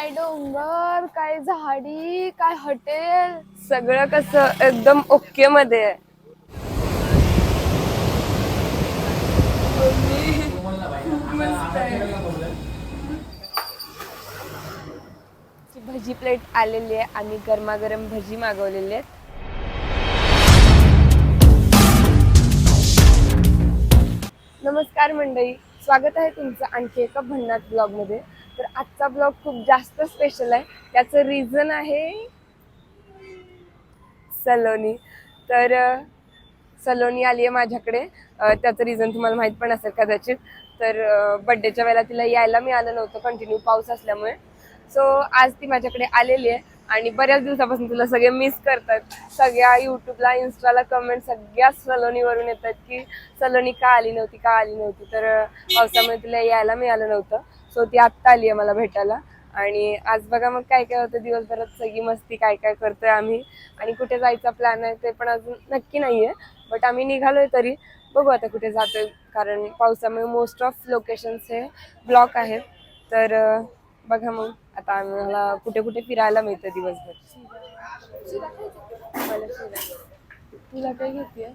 काय डोंगर काय झाडी काय हॉटेल? सगळं कसं एकदम ओके मध्ये आहे. ची भजी प्लेट आलेली आहे आम्ही गरमागरम भजी मागवलेली आहेत. नमस्कार मंडळी स्वागत आहे तुमचं आणखी एका भन्नाट ब्लॉगमध्ये तर आजचा ब्लॉग खूप जास्त स्पेशल आहे. त्याचं रिझन आहे सलोनी. तर सलोनी आली आहे माझ्याकडे त्याचं रिझन तुम्हाला माहीत पण असेल कदाचित. तर बड्डेच्या वेळेला तिला यायला मिळालं नव्हतं कंटिन्यू पाऊस असल्यामुळे. सो आज ती माझ्याकडे आलेली आहे आणि बऱ्याच दिवसापासून तुला सगळे मिस करतात. सगळ्या युट्यूबला इन्स्टाला कमेंट सगळ्या सलोनीवरून येतात की सलोनी का आली नव्हती का आली नव्हती? तर पावसामुळे तिला यायला मिळालं नव्हतं. सो ती आत्ता आली आहे मला भेटायला. आणि आज बघा मग काय काय होतं दिवसभरात सगळी मस्ती काय काय करतोय आम्ही. आणि कुठे जायचा प्लॅन आहे ते पण अजून नक्की नाही आहे बट आम्ही निघालोय तरी बघू आता कुठे जातोय. कारण पावसामुळे मोस्ट ऑफ लोकेशन्स हे ब्लॉक आहेत. तर बघा मग. आता आम्हाला कुठे कुठे फिरायला मिळतं दिवसभर. तुला काय घेते?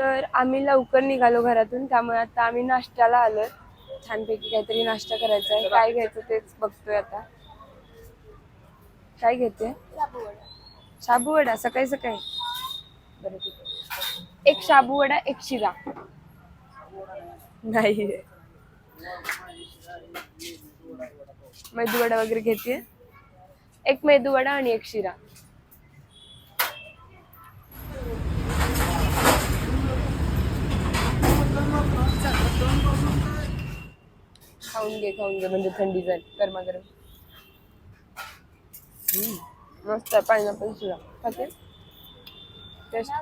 तर आम्ही लवकर निघालो घरातून त्यामुळे आता आम्ही नाश्त्याला आलोय. छानपैकी काहीतरी नाश्ता करायचा आहे. काय घ्यायचं तेच बघतोय आता. काय घेते शाबू वडा सकाळी सकाळी. बरं ठीक आहे. एक शाबू वडा एक शिरा. नाही. मेदू वडा वगैरे घेते एक मेदू वडा आणि एक शिरा. खाऊन घे खाऊन घे म्हणजे थंडी जाईल. गरमागरम. हम्म, मस्त पायनापल सुद्धा. खाते? टेस्ट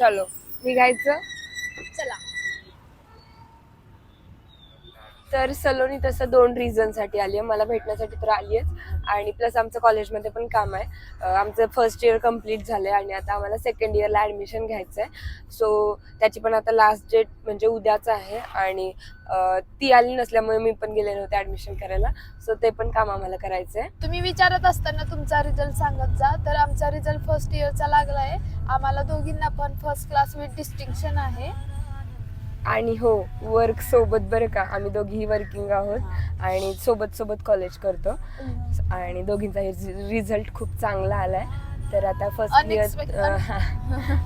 चलो निघायचं? चला. तर सलोनी तसं दोन रिझनसाठी आली आहे. मला भेटण्यासाठी तर आली आहे आणि प्लस आमचं कॉलेजमध्ये पण काम आहे. आमचं फर्स्ट इयर कंप्लीट झालंय आणि आता आम्हाला सेकंड इयरला ऍडमिशन घ्यायचं आहे सो त्याची पण आता लास्ट डेट म्हणजे उद्याच आहे. आणि ती आली नसल्यामुळे मी पण गेले नव्हते ऍडमिशन करायला. सो ते पण काम आम्हाला करायचं आहे तुम्ही विचारत असताना तुमचा रिझल्ट सांगत जा. तर आमचा रिझल्ट फर्स्ट इयरचा लागला आहे आम्हाला दोघींना पण फर्स्ट क्लास विथ डिस्टिंक्शन आहे. आणि हो वर्क सोबत बरं का आम्ही दोघीही वर्किंग आहोत आणि सोबत सोबत कॉलेज करतो. आणि दोघींचा रिझल्ट खूप चांगला आलाय. तर आता फर्स्ट इयर.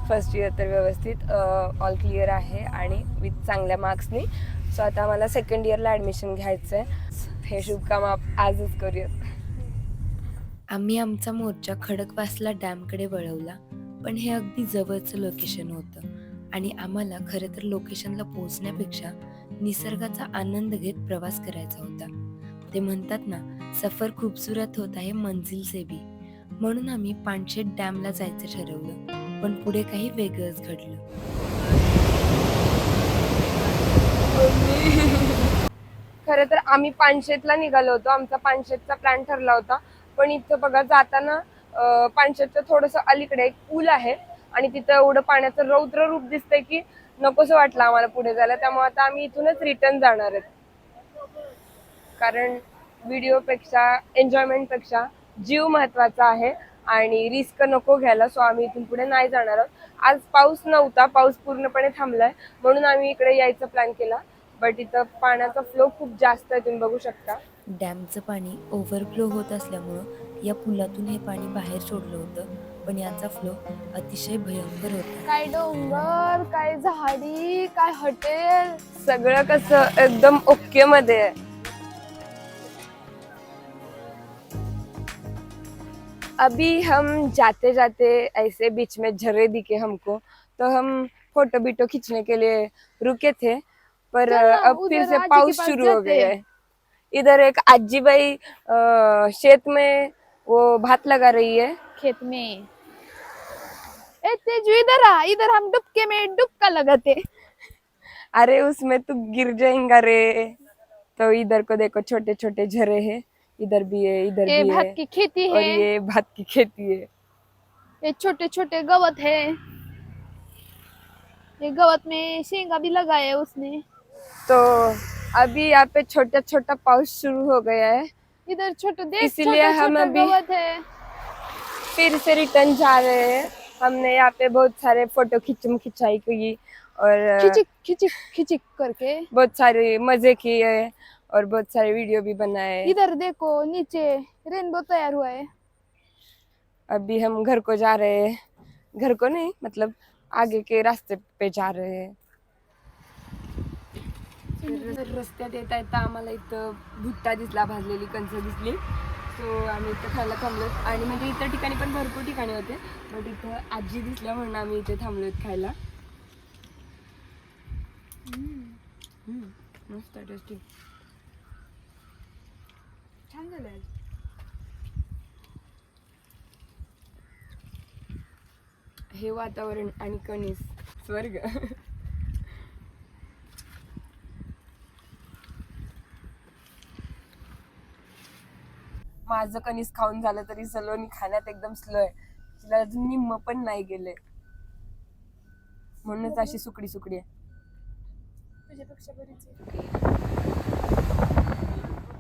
फर्स्ट इयर तर व्यवस्थित ऑल क्लिअर आहे आणि विथ चांगल्या मार्क्सनी सो आता आम्हाला सेकंड इयरला ॲडमिशन घ्यायचं आहे हे शुभकाम आजच करूयात. आम्ही आमचा मोर्चा खडकवासला डॅमकडे वळवला. पण हे अगदी जवळचं लोकेशन होतं. आणि आम्हाला खरं तर लोकेशनला पोहोचण्यापेक्षा निसर्गाचा आनंद घेत प्रवास करायचा होता. ते म्हणतात ना सफर खूपसूरत होत आहे मंजिल से भी. म्हणून आम्ही पानशेत डॅमला जायचं ठरवलं पण पुढे काही वेगळंच घडलं. खरं तर आम्ही पानशेतला निघालो होतो. आमचा पानशेतचा प्लॅन ठरला होता. पण इथं बघा जाताना अं, पानशेतच्या थोडस अलीकडे एक पूल आहे आणि तिथं एवढं पाण्याचं रौद्र रूप दिसतंय की नकोसं वाटलं आम्हाला पुढे जायला. त्यामुळे आता आम्ही इथूनच रिटर्न जाणार आहेत. कारण व्हिडिओ पेक्षा एन्जॉयमेंटपेक्षा जीव महत्त्वाचा आहे आणि रिस्क नको घ्यायला सो आम्ही इथून पुढे नाही जाणार आहोत. आज पाऊस नव्हता पाऊस पूर्णपणे थांबलाय म्हणून आम्ही इकडे यायचा प्लॅन केला. बट इथं पाण्याचा फ्लो खूप जास्त आहे तुम्ही बघू शकता. डॅमचं पाणी ओव्हरफ्लो होत असल्यामुळं या पुलातून हे पाणी बाहेर सोडलं होतं पण याचा फ्लो अतिशय भयंकर होता. काय डोंगर काय झाडी काय हॉटेल सगळं कसं एकदम ओके मध्ये. आहे अभी हम जाते जाते ऐसे बीच में झर्रे दिखे हमको तो हम फोटो बीटो खींचने के लिए रुके थे पर अब फिर से पाउस शुरू हो गया है। इधर एक आजी बाई शेत में वो भात लगा रही है। खेत में। ए तेजू इधर आ इधर हम डुबके में डुबका लगाते। अरे उसमें तू गिर जाएगा रे। तो इधर को देखो छोटे छोटे झरे हैं। इधर भी है इधर भी भात की खेती और है। ये भात की खेती है। ये छोटे छोटे गवत है। ये गवत में शेंगा भी लगाया है उसने। तो अभी यहाँ पे छोटा छोटा पाउस शुरू हो गया है। इधर छोटे देख इसीलिए हम अभी- है। फिर से रिटर्न जा रहे हैं। हमने यहाँ पे बहुत सारे फ़ोटो खिंचम खिंचाई की और खिचिक खिचिक खिचिक करके। बहुत सारे मज़े किए और बहुत सारे वीडियो भी बनाए। इधर देखो नीचे रेनबो तैयार हुआ है। अभी हम घर को जा रहे हैं। घर को नहीं मतलब आगे के रास्ते पे जा रहे हैं। तर रस्त्यात येता येता आम्हाला इथं भुट्टा दिसला भाजलेली कंच दिसली. सो आम्ही इथं खायला थांबलो आणि म्हणजे इतर ठिकाणी पण भरपूर ठिकाणी होते. बट इथं आजी दिसल्या म्हणून आम्ही इथे थांबलोत खायला. मस्त टेस्टी छान झालं आज. हे वातावरण आणि कणीस. स्वर्ग. माझं कणीस खाऊन झालं तरी सलोनी खाण्यात एकदम स्लो आहे. तिला अजून निम्म पण नाही गेले. म्हणूनच अशी सुकडी सुकडी आहे. तुझ्यापेक्षा बरीच आहे.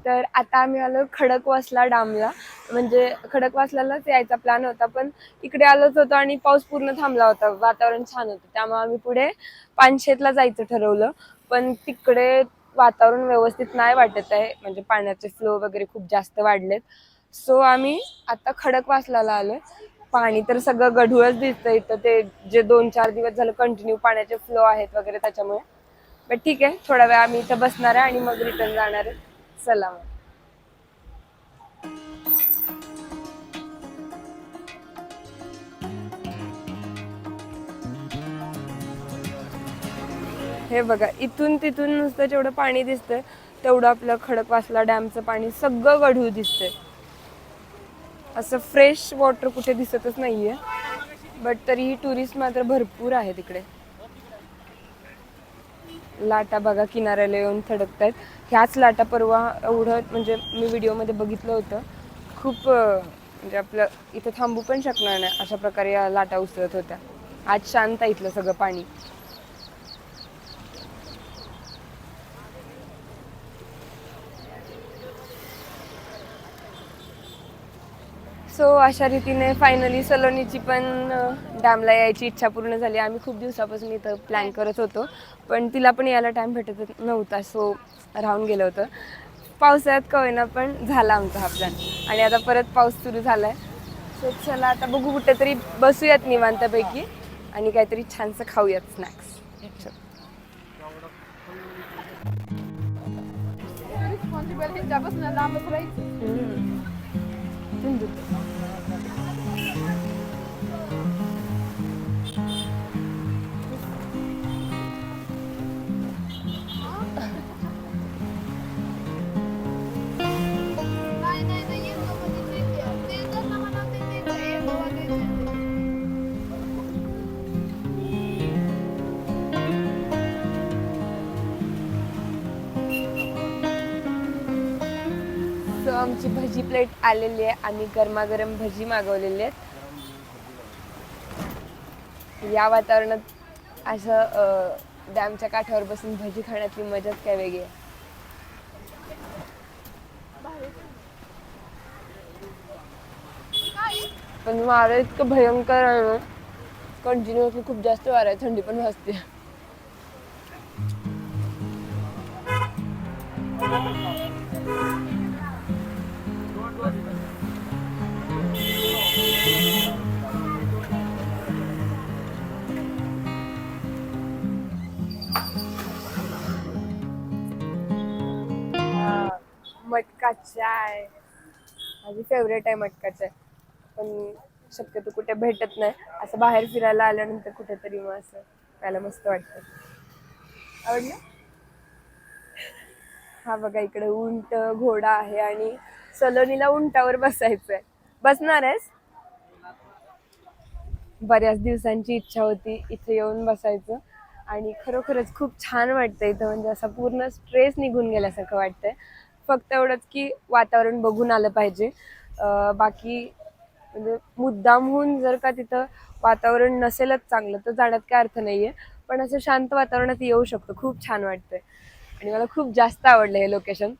तर आता आम्ही आलो खडकवासला डामला. म्हणजे खडकवासलाच यायचा प्लॅन होता पण इकडे आलोच होतो आणि पाऊस पूर्ण थांबला होता. वातावरण छान होतं. त्यामुळे आम्ही पुढे पानशेतला जायचं ठरवलं. पण तिकडे वातावरण व्यवस्थित नाही वाटत आहे. म्हणजे पाण्याचे फ्लो वगैरे खूप जास्त वाढलेत. सो आम्ही आता खडकवासलाला आलोय. पाणी तर सगळं गढूळच दिसतं इथं ते जे दोन चार दिवस झालं कंटिन्यू पाण्याचे फ्लो आहेत वगैरे त्याच्यामुळे. बट ठीक आहे थोडा वेळ आम्ही इथं बसणार आहे आणि मग रिटर्न जाणार आहे. चला मग. हे बघा इथून तिथून नुसतं जेवढं पाणी दिसतंय तेवढं आपलं खडकवासला डॅमचं पाणी सगळं गढूळ दिसतंय. असं फ्रेश वॉटर कुठे दिसतच नाहीये. बट तरीही टुरिस्ट मात्र भरपूर आहे तिकडे लाटा बघा किनाऱ्याला येऊन थडकतायत. ह्याच लाटा परवा एवढं म्हणजे मी व्हिडिओमध्ये बघितलं होतं. खूप म्हणजे आपलं इथं थांबू पण शकणार नाही अशा प्रकारे या लाटा उसळत होत्या. आज शांत इथलं सगळं पाणी. सो अशा रीतीने फायनली सलोनीची पण डॅमला यायची इच्छा पूर्ण झाली. आम्ही खूप दिवसापासून इथं प्लॅन करत होतो. पण तिला पण यायला टाइम भेटत नव्हता. सो राहून गेलं होतं. पावसाळ्यात का होईना पण झाला आमचा हा प्लॅन आणि आता परत पाऊस सुरू झाला आहे सो चला आता बघू कुठेतरी बसूयात निवांतपैकी. आणि काहीतरी छानसं खाऊयात स्नॅक्स रिस्पॉन्सिबल ह्यांच्यापासून लांबच राहायचं नाही आमची भजी प्लेट आलेली आहे. आम्ही गरमागरम भजी मागवलेली आहेत. या वातावरणात असं डॅमच्या म्हणजे काठावर बसून भजी खाण्यातली मजाच काय वेगळी आहे. पण वारं इतकं भयंकर आहे ना. कंटिन्युअसली खूप जास्त वारं आहे. थंडी पण भासते मटका चाय माझी फेवरेट आहे मटका चाय पण शक्यतो कुठे भेटत नाही. असं बाहेर फिरायला आल्यानंतर कुठेतरी मग असं प्यायला मस्त वाटतं. आवडलं? हा बघा इकडे उंट घोडा आहे आणि सलोनीला उंटावर बसायचंय. बसणार आहेस? बऱ्याच दिवसांची इच्छा होती इथे येऊन बसायचं. आणि खरोखरच खूप छान वाटतं इथं. म्हणजे असं पूर्ण स्ट्रेस निघून गेल्यासारखं वाटतंय. फक्त एवढंच की वातावरण बघून आलं पाहिजे. बाकी म्हणजे मुद्दामहून जर का तिथं वातावरण नसेलच चांगलं तर जाण्यात काय अर्थ नाही आहे पण असं शांत वातावरणात येऊ शकतो. खूप छान वाटतंय. आणि मला खूप जास्त आवडलं हे लोकेशन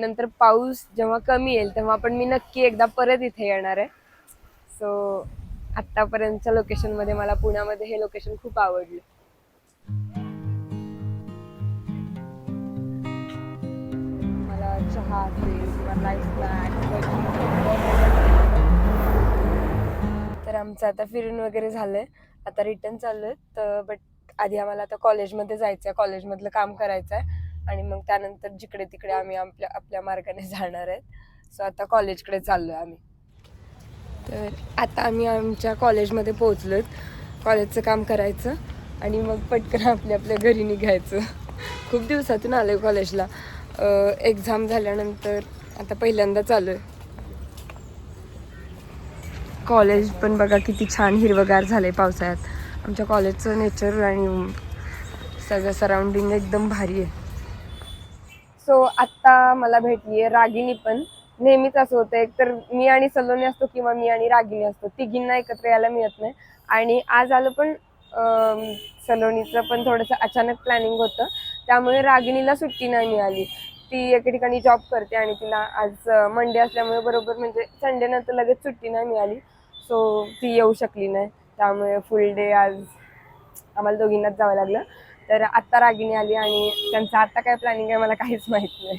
नंतर पाऊस जेव्हा कमी येईल तेव्हा पण मी नक्की एकदा परत इथे येणार आहे. सो आत्तापर्यंतच्या लोकेशनमध्ये मला पुण्यामध्ये हे लोकेशन खूप आवडलं. चहा असेल किंवा राईस तर आमचं आता फिरून वगैरे झालंय. आता रिटर्न चाललोय. तर बट आधी आम्हाला आता कॉलेजमध्ये जायचं आहे कॉलेजमधलं काम करायचं आहे आणि मग त्यानंतर जिकडे तिकडे आम्ही आपल्या आपल्या मार्गाने जाणार आहेत. सो आता कॉलेजकडे चाललोय आम्ही. तर आता आम्ही आमच्या कॉलेजमध्ये पोहोचलोत कॉलेजचं काम करायचं. आणि मग पटकन आपल्या आपल्या घरी निघायचं. खूप दिवसातून आलो आहे कॉलेजला एक्झाम झाल्यानंतर आता पहिल्यांदा चालू आहे कॉलेज पण बघा किती छान हिरवगार झालं आहे पावसाळ्यात. आमच्या कॉलेजचं नेचर आणि सगळं सराउंडिंग एकदम भारी आहे. सो आत्ता मला भेटली आहे रागिनी पण. नेहमीच असं होतं एकतर मी आणि सलोनी असतो किंवा मी आणि रागिनी असतो. तिघींना एकत्र यायला मिळत नाही. आणि आज आलं पण सलोनीचं पण थोडंसं अचानक प्लॅनिंग होतं. त्यामुळे रागिणीला सुट्टी नाही मिळाली. ती एके ठिकाणी जॉब करते आणि तिला आज मंडे असल्यामुळे बरोबर म्हणजे संडे नंतर लगेच सुट्टी नाही मिळाली. सो ती येऊ शकली नाही. त्यामुळे फुल डे आज आम्हाला दोघींनाच जावं लागलं. तर आत्ता रागिणी आली आणि त्यांचं आत्ता काय प्लॅनिंग आहे मला काहीच माहीत नाही.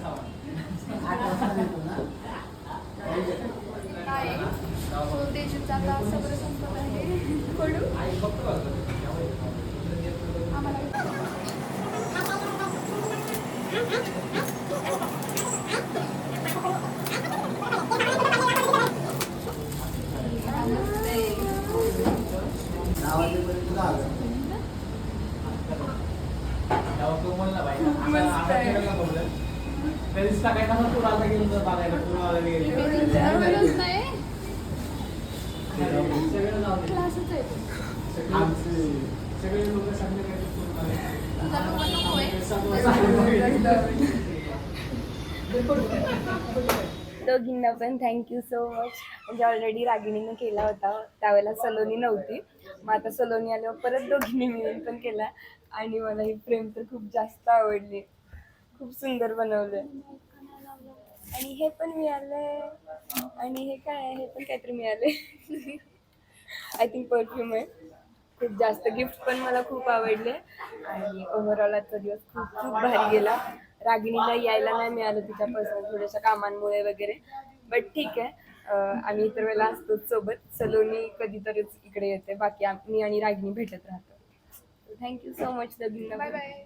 काय देशाचा आता सगळं संपत आहे कडू आम्हाला नाही. क्लासच आहे. दोघींना पण थँक्यू सो मच म्हणजे ऑलरेडी रागिणीनं केला होता. त्यावेळेला सलोनी नव्हती. मग आता सलोनी आल्यावर परत दोघींनी मिळून पण केला. आणि मला ही फ्रेम तर खूप जास्त आवडली. खूप सुंदर बनवलंय. आणि हे पण मिळालंय. आणि हे काय आहे? हे पण काहीतरी मिळालंय. आय थिंक परफ्यूम आहे. खूप जास्त गिफ्ट पण मला खूप आवडले. आणि ओव्हरऑल आजचा दिवस खूप खूप भारी गेला. रागिणीला यायला नाही मिळालं तिच्या पर्सनल थोड्याशा कामांमुळे वगैरे. बट ठीक आहे. आम्ही इतर वेळेला असतोच सोबत. सलोनी कधीतरीच इकडे येते. बाकी मी आणि रागिनी भेटत राहतो. Thank you so much bye. Bye